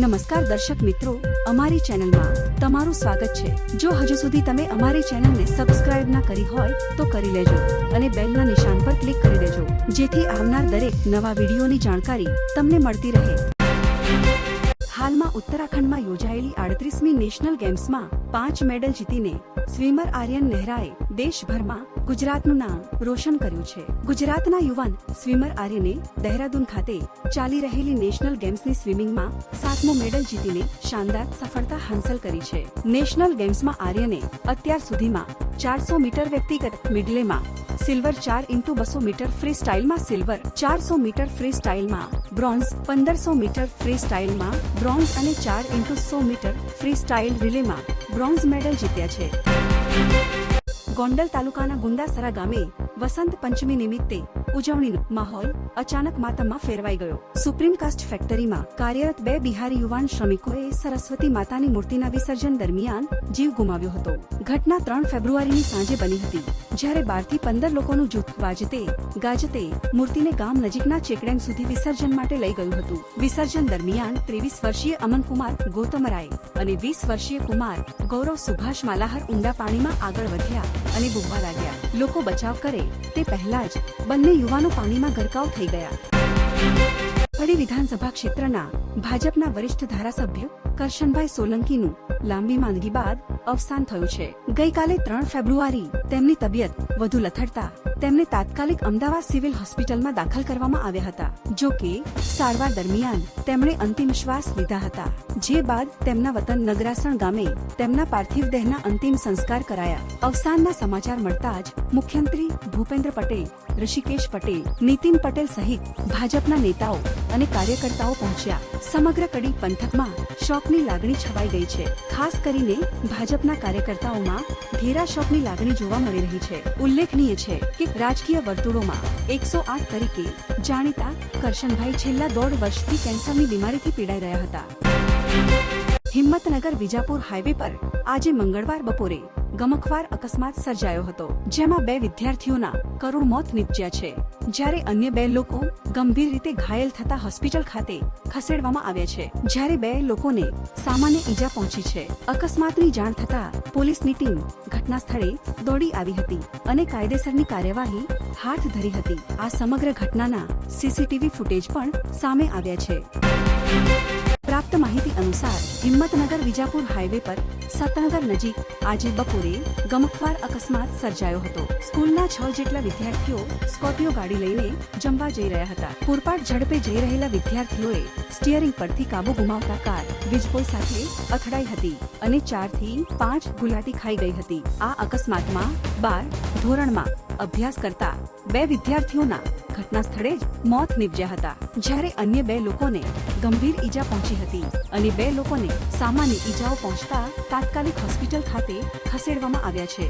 નમસ્કાર દર્શક મિત્રો, અમારી ચેનલમાં તમારું સ્વાગત છે. જો હજુ સુધી તમે અમારી ચેનલને સબસ્ક્રાઇબ ના કરી હોય, તો કરી લેજો અને બેલના નિશાન પર ક્લિક કરી દેજો, જેથી આવનાર દરેક નવા વિડીયોની જાણકારી તમને મળતી રહે. હાલમાં ઉત્તરાખંડમાં યોજાયેલી આડત્રીસમી નેશનલ ગેમ્સમાં પાંચ મેડલ જીતીને સ્વિમર આર્યન નેહરાએ દેશભરમાં ગુજરાતનું નામ રોશન કર્યું છે. ગુજરાતના યુવાન સ્વિમર આર્યને દહેરાદૂન ખાતે ચાલી રહેલી નેશનલ ગેમ્સની સ્વિમિંગમાં સાતમો મેડલ જીતીને શાનદાર સફળતા હાંસલ કરી છે. નેશનલ ગેમ્સમાં આર્યને અત્યાર સુધીમાં ચારસો મીટર વ્યક્તિગત મિડલેમાં સિલ્વર ચાર ઇન્ટુ બસો મીટર ફ્રી સ્ટાઇલમાં સિલ્વર ચારસો મીટર ફ્રી સ્ટાઇલમાં બ્રોન્ઝ પંદરસો મીટર ફ્રી સ્ટાઇલમાં બ્રોન્ઝ અને ચાર ઇન્ટુ સો મીટર ફ્રી સ્ટાઇલ રિલેમાં બ્રોન્ઝ મેડલ જીત્યા છે. ગોંડલ તાલુકાના ગુંદાસરા ગામે વસંત પંચમી નિમિત્તે ઉજવણીનો માહોલ અચાનક માતમમાં ફેરવાઈ ગયો. સુપ્રીમ કાસ્ટ ફેક્ટરીમાં કાર્યરત બે બિહારી યુવાન શ્રમિકોએ સરસ્વતી માતાની મૂર્તિના વિસર્જન દરમિયાન જીવ ગુમાવ્યો હતો. ઘટના ત્રણ ફેબ્રુઆરીની સાંજે બની હતી, જ્યારે બારથી પંદર લોકોનું જૂથ વાજતે ગાજતે મૂર્તિને ગામ નજીકના ચેકડેમ સુધી વિસર્જન માટે લઈ ગયું હતું. વિસર્જન દરમિયાન ત્રેવીસ વર્ષીય અમનકુમાર ગૌતમરાય અને વીસ વર્ષીય કુમાર ગૌરવ સુભાષ માલાહર ઊંડા પાણીમાં આગળ વધ્યા અને ડૂબવા લાગ્યા. લોકો બચાવ કરે તે પહેલા જ બંને યુવાનો પાણીમાં ગરકાવ થઈ ગયા. કડી વિધાનસભા ક્ષેત્રના ભાજપના વરિષ્ઠ ધારાસભ્ય કરશનભાઈ સોલંકીનું લાંબી માંદગી બાદ અવસાન થયું છે. ગઈકાલે ત્રણ ફેબ્રુઆરી તેમની તબિયત વધુ લથડતા તેમને તાત્કાલિક અમદાવાદ સિવિલ હોસ્પિટલમાં દાખલ કરવામાં આવ્યા હતા. જો કે, સારવાર દરમિયાન તેમણે અંતિમ શ્વાસ લીધા હતા, જે બાદ તેમના વતન નગરાસણ ગામે તેમના પાર્થિવ દેહના અંતિમ સંસ્કાર કરાયા. અવસાનના સમાચાર મળતા જ મુખ્યમંત્રી ભૂપેન્દ્ર પટેલ ઋષિકેશ પટેલ, નીતિન પટેલ સહિત ભાજપના નેતાઓ અને કાર્યકર્તાઓ પહોંચ્યા. સમગ્ર કડી પંથકમાં શોકની લાગણી છવાઈ ગઈ છે. ખાસ કરીને ભાજપના કાર્યકર્તાઓમાં ઘેરા શોકની લાગણી જોવા મળી રહી છે. ઉલ્લેખનીય છે કે રાજકીય વર્તુળોમાં એકસો આઠ તરીકે જાણીતા કરશનભાઈ છેલ્લા દોઢ વર્ષથી કેન્સરની બીમારીથી પીડાઈ રહ્યા હતા. હિંમતનગર વિજાપુર હાઈવે પર આજે મંગળવાર બપોરે ગમખવાર અકસ્માત સર્જાયો હતો, જેમાં બે વિદ્યાર્થીઓના કરુણ મોત નીપજ્યા છે. જ્યારે અન્ય બે લોકો ગંભીર રીતે ઘાયલ થતા હોસ્પિટલ ખાતે ખસેડવામાં આવ્યા છે, જ્યારે બે લોકોને સામાન્ય ઈજા પહોંચી છે. અકસ્માતની જાણ થતા પોલીસની ટીમ ઘટના સ્થળે દોડી આવી હતી અને કાયદેસરની કાર્યવાહી હાથ ધરી હતી. આ સમગ્ર ઘટનાના સીસીટીવી ફૂટેજ પણ સામે આવ્યા છે. પ્રાપ્ત માહિતી અનુસાર હિંમતનગર વિજાપુર હાઈવે પર સતનગર નજીક આજે બપોરે ગમખવાર અકસ્માત સર્જાયો હતો. સ્કૂલના છ જેટલા વિદ્યાર્થીઓ સ્કોર્પિયો ગાડી લઈને જમવા જઈ રહ્યા હતા. પૂરપાટ ઝડપે જઈ રહેલા વિદ્યાર્થીઓએ સ્ટીયરિંગ પરથી કાબુ ગુમાવતા કાર વીજપોલ સાથે અથડાઈ હતી અને ચારથી પાંચ ગુલાટી ખાઈ ગઈ હતી. આ અકસ્માતમાં બાર ધોરણમાં અભ્યાસ કરતા બે વિદ્યાર્થીઓના ઘટના સ્થળે જ મોત નીપજ્યા હતા. જ્યારે અન્ય બે લોકોને ગંભીર ઈજા પહોંચી હતી અને બે લોકોને સામાન્ય ઈજાઓ પહોંચતા તાત્કાલિક હોસ્પિટલ ખાતે ખસેડવામાં આવ્યા છે.